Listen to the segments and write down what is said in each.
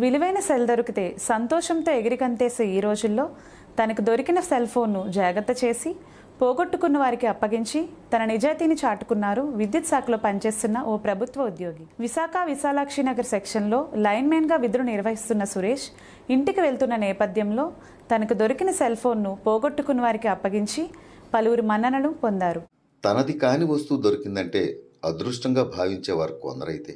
విలువైన సెల్ దొరికితే సంతోషంతో ఎగిరికంతేసే ఈ రోజుల్లో తనకు దొరికిన సెల్ ఫోన్ను జాగ్రత్త చేసి పోగొట్టుకున్న వారికి అప్పగించి తన నిజాయితీని చాటుకున్నారు విద్యుత్ శాఖలో పనిచేస్తున్న ఓ ప్రభుత్వ ఉద్యోగి. విశాఖ విశాలాక్షి నగర్ సెక్షన్లో లైన్మెన్గా విధులు నిర్వహిస్తున్న సురేష్ ఇంటికి వెళ్తున్న నేపథ్యంలో తనకు దొరికిన సెల్ ఫోన్ను పోగొట్టుకున్న వారికి అప్పగించి పలువురు మన్ననలు పొందారు. తనది కాని వస్తువు దొరికిందంటే అదృష్టంగా భావించేవారు కొందరైతే.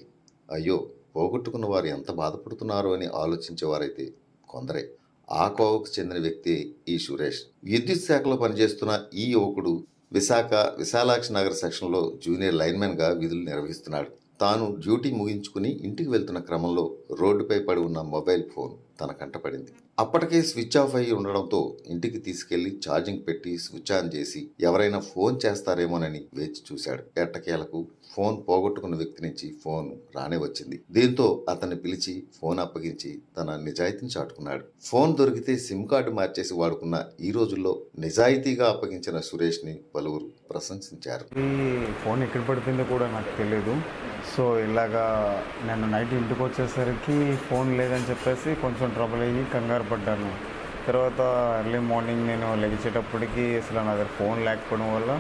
అయ్యో పోగొట్టుకున్న వారు ఎంత బాధపడుతున్నారో అని ఆలోచించేవారైతే కొందరే. ఆ కోవకు చెందిన వ్యక్తి ఈ సురేష్. విద్యుత్ శాఖలో పనిచేస్తున్న ఈ యువకుడు విశాఖ విశాలాక్షి నగర్ సెక్షన్లో జూనియర్ లైన్మెన్గా విధులు నిర్వహిస్తున్నాడు. తాను డ్యూటీ ముగించుకుని ఇంటికి వెళ్తున్న క్రమంలో రోడ్డుపై పడి ఉన్న మొబైల్ ఫోన్ తన కంటపడింది అప్పటికే స్విచ్ ఆఫ్ అయి ఉండడంతో ఇంటికి తీసుకెళ్ళి ఛార్జింగ్ పెట్టి స్విచ్ ఆన్ చేసి ఎవరైనా ఫోన్ చేస్తారేమోనని వేచి చూశాడు. ఎట్టకేలకు ఫోన్ పోగొట్టుకున్న వ్యక్తి నుంచి ఫోన్ రానే వచ్చింది. దీంతో అతన్ని పిలిచి ఫోన్ అప్పగించి తన నిజాయితీని చాటుకున్నాడు. ఫోన్ దొరికితే సిమ్ కార్డు మార్చేసి వాడుకున్న ఈ రోజుల్లో నిజాయితీగా అప్పగించిన సురేష్ని పలువురు ప్రశంసించారు. ఫోన్ ఎక్కడ పడిపోయిందో కూడా నాకు తెలియదు సో ఇలాగా నేను నైట్ ఇంటికి వచ్చేసరికి ఫోన్ లేదని చెప్పేసి కొంచెం ట్రబుల్ అయ్యి కంగారు పడ్డాను. తర్వాత ఎర్లీ మార్నింగ్ నేను లెగిచేటప్పటికి అసలు నా దగ్గర ఫోన్ లేకపోవడం వల్ల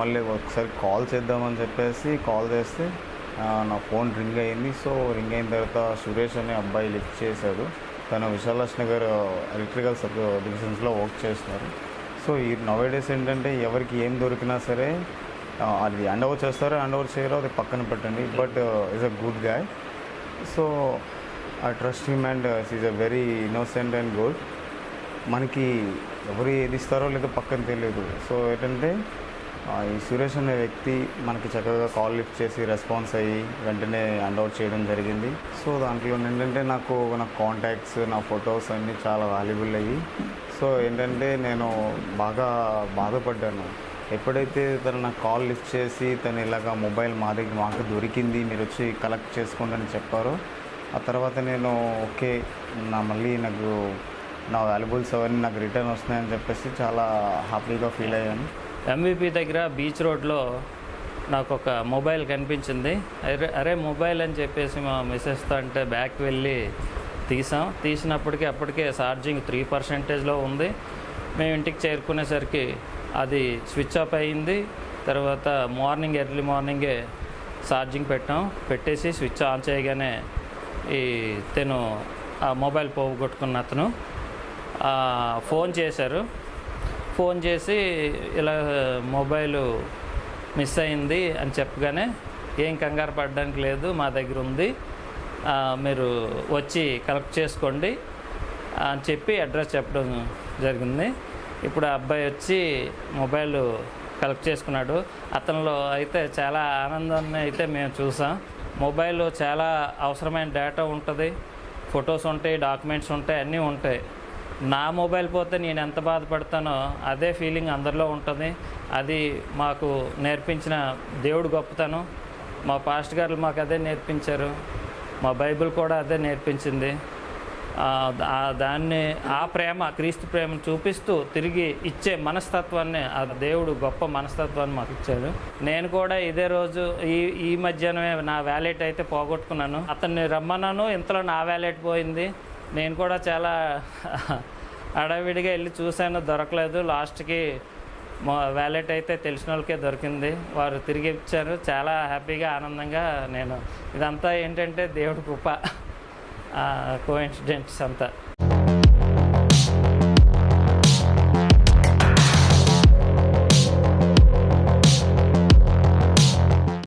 మళ్ళీ ఒకసారి కాల్ చేద్దామని చెప్పేసి కాల్ చేస్తే నా ఫోన్ రింగ్ అయింది. సో రింగ్ అయిన తర్వాత సురేష్ అనే అబ్బాయి లిఫ్ట్ చేశాడు. తను విశాలాష్ నగర్ ఎలక్ట్రికల్ సబ్ డివిజన్స్లో వర్క్ చేస్తున్నారు. సో ఈ నవేడేస్ ఏంటంటే ఎవరికి ఏం దొరికినా సరే అది హ్యాండ్ ఓవర్ చేస్తారో? హ్యాండ్ ఓవర్ చేయరో? అది పక్కన పెట్టండి. But is a good guy so I trust him and is a very innocent and good మనకి ఎవరు ఏది ఇస్తారో లేదో పక్కన తెలియదు. సో ఏంటంటే ఈ సురేష్ అనే వ్యక్తి మనకి చక్కగా కాల్ లిఫ్ట్ చేసి రెస్పాన్స్ అయ్యి వెంటనే హ్యాండ్ అవుట్ చేయడం జరిగింది. సో దాంట్లో ఏంటంటే నాకు నా కాంటాక్ట్స్ నా ఫొటోస్ అన్నీ చాలా వాల్యుబుల్ అయ్యి. సో ఏంటంటే నేను బాగా బాధపడ్డాను. ఎప్పుడైతే తను నాకు కాల్ లిఫ్ట్ చేసి తను ఇలాగ మొబైల్ మా దగ్గర మాకు దొరికింది మీరు వచ్చి కలెక్ట్ చేసుకోండి అని ఆ తర్వాత నేను ఓకే నా మళ్ళీ నాకు నా వాల్యుబుల్స్ అవన్నీ నాకు రిటర్న్ వస్తున్నాయని చెప్పేసి చాలా హ్యాపీగా ఫీల్ అయ్యాను. ఎంవిపి దగ్గర బీచ్ రోడ్లో నాకు ఒక మొబైల్ కనిపించింది. అరే అరే మొబైల్ అని చెప్పేసి మా మిస్సెస్తో అంటే బ్యాక్ వెళ్ళి తీసాం. తీసినప్పటికీ అప్పటికే ఛార్జింగ్ త్రీ పర్సెంటేజ్లో ఉంది. మేము ఇంటికి చేరుకునేసరికి అది స్విచ్ ఆఫ్ అయింది. తర్వాత మార్నింగ్ ఎర్లీ మార్నింగే ఛార్జింగ్ పెట్టాం. పెట్టేసి స్విచ్ ఆన్ చేయగానే ఈ తను ఆ మొబైల్ పోగొట్టుకున్న అతను ఫోన్ చేశారు. ఫోన్ చేసి ఇలా మొబైల్ మిస్ అయింది అని చెప్పగానే ఏం కంగారు పడడానికి లేదు మా దగ్గర ఉంది. మీరు వచ్చి కలెక్ట్ చేసుకోండి అని చెప్పి అడ్రస్ చెప్పడం జరిగింది. ఇప్పుడు ఆ అబ్బాయి వచ్చి మొబైల్ కలెక్ట్ చేసుకున్నాడు. అతనిలో అయితే చాలా ఆనందాన్ని అయితే మేము చూసాం. మొబైల్లో చాలా అవసరమైన డేటా ఉంటుంది. ఫొటోస్ ఉంటాయి డాక్యుమెంట్స్ ఉంటాయి అన్నీ ఉంటాయి. నా మొబైల్ పోతే నేను ఎంత బాధపడతానో అదే ఫీలింగ్ అందరిలో ఉంటుంది. అది మాకు నేర్పించిన దేవుడు గొప్పతనం. మా పాస్ట్ గారు మాకు అదే నేర్పించారు. మా బైబిల్ కూడా అదే నేర్పించింది. దాన్ని ఆ ప్రేమ క్రీస్తు ప్రేమను చూపిస్తూ తిరిగి ఇచ్చే మనస్తత్వాన్ని ఆ దేవుడు గొప్ప మనస్తత్వాన్ని మాకు ఇచ్చాడు. నేను కూడా ఇదే రోజు ఈ ఈ మధ్యాహ్నమే నా వ్యాలెట్ అయితే పోగొట్టుకున్నాను. అతన్ని రమ్మన్నాను ఇంతలో నా వ్యాలెట్ పోయింది. నేను కూడా చాలా అడవిడిగా వెళ్ళి చూశాను దొరకలేదు. లాస్ట్కి మా వ్యాలెట్ అయితే తెలిసిన వాళ్ళకే దొరికింది. వారు తిరిగి ఇచ్చారు. చాలా హ్యాపీగా ఆనందంగా నేను. ఇదంతా ఏంటంటే దేవుడి కృప. కోఇన్సిడెంట్స్ అంతా